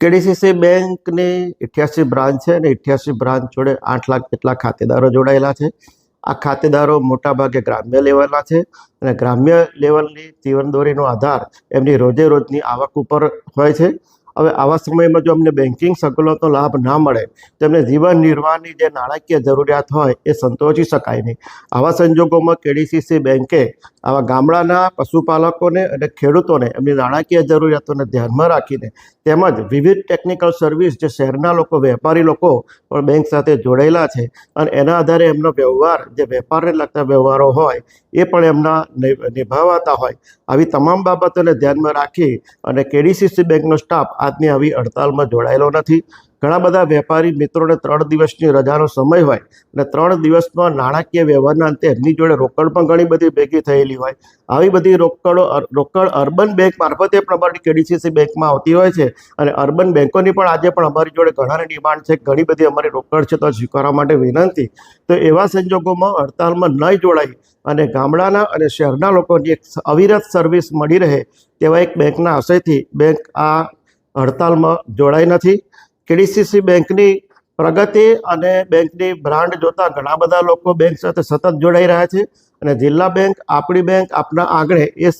KDCC બેંકની અઠ્યાસી branch છે અને અઠ્યાસી બ્રાન્ચ જોડે આઠ લાખ જેટલા ખાતેદારો જોડાયેલા છે. આ ખાતેદારો મોટાભાગે ગ્રામ્ય લેવલના છે અને ગ્રામ્ય લેવલની જીવનદોરીનો આધાર એમની રોજે રોજની આવક ઉપર હોય છે. હવે આવા સમયમાં જો અમને બેન્કિંગ સગવડતો લાભ ના મળે, તો એમને જીવન નિર્વાહની જે નાણાકીય જરૂરિયાત હોય એ સંતોષી શકાય નહીં. આવા સંજોગોમાં કેડીસીસી બેન્કે આવા ગામડાના પશુપાલકોને અને ખેડૂતોને એમની નાણાકીય જરૂરિયાતોને ધ્યાનમાં રાખીને તેમજ વિવિધ ટેકનિકલ સર્વિસ જે શહેરના લોકો, વેપારી લોકો પણ બેંક સાથે જોડાયેલા છે અને એના આધારે એમનો વ્યવહાર, જે વેપારને લગતા વ્યવહારો હોય એ પણ એમના નિભાવાતા હોય. આવી તમામ બાબતોને ધ્યાનમાં રાખી અને કેડીસીસી બેંકનો સ્ટાફ આજની આવી હડતાલમાં જોડાયેલો નથી. ઘણા બધા વેપારી મિત્રોને ત્રણ દિવસની રજાનો સમય હોય અને ત્રણ દિવસમાં નાણાકીય વ્યવહારના અંતે એમની જોડે રોકડ પણ ઘણી બધી ભેગી થયેલી હોય. આવી બધી રોકડો રોકડ અર્બન બેંક મારફતે પણ કેડીસીસી બેંકમાં આવતી હોય છે અને અર્બન બેંકોની પણ આજે પણ અમારી જોડે ઘણાની ડિમાન્ડ છે. ઘણી બધી અમારી રોકડ છે તો સ્વીકારવા માટે વિનંતી. તો એવા સંજોગોમાં હડતાલમાં નહીં જોડાઈ અને ગામડાના અને શહેરના લોકોની એક અવિરત સર્વિસ મળી રહે તેવા એક બેંકના આશયથી બેંક આ હડતાલમાં જોડાઈ નથી. કેડીસીસી બેંકની પ્રગતિ અને બેંકની બ્રાન્ડ જોતા ઘણા બધા લોકો બેંક સાથે સતત જોડાઈ રહ્યા છે અને જિલ્લા બેંક, આપણી બેંક, આપના આંગણે એ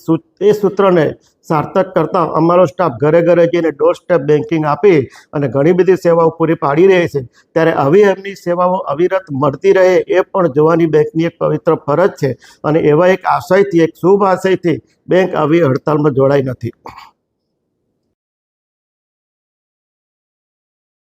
એ સૂત્રને સાર્થક કરતા અમારો સ્ટાફ ઘરે ઘરે જઈને ડોર સ્ટેપ બેન્કિંગ આપી અને ઘણી બધી સેવાઓ પૂરી પાડી રહી છે. ત્યારે આવી એમની સેવાઓ અવિરત મળતી રહે એ પણ જોવાની બેંકની એક પવિત્ર ફરજ છે અને એવા એક આશયથી, એક શુભ આશયથી બેંક આવી હડતાલમાં જોડાઈ નથી.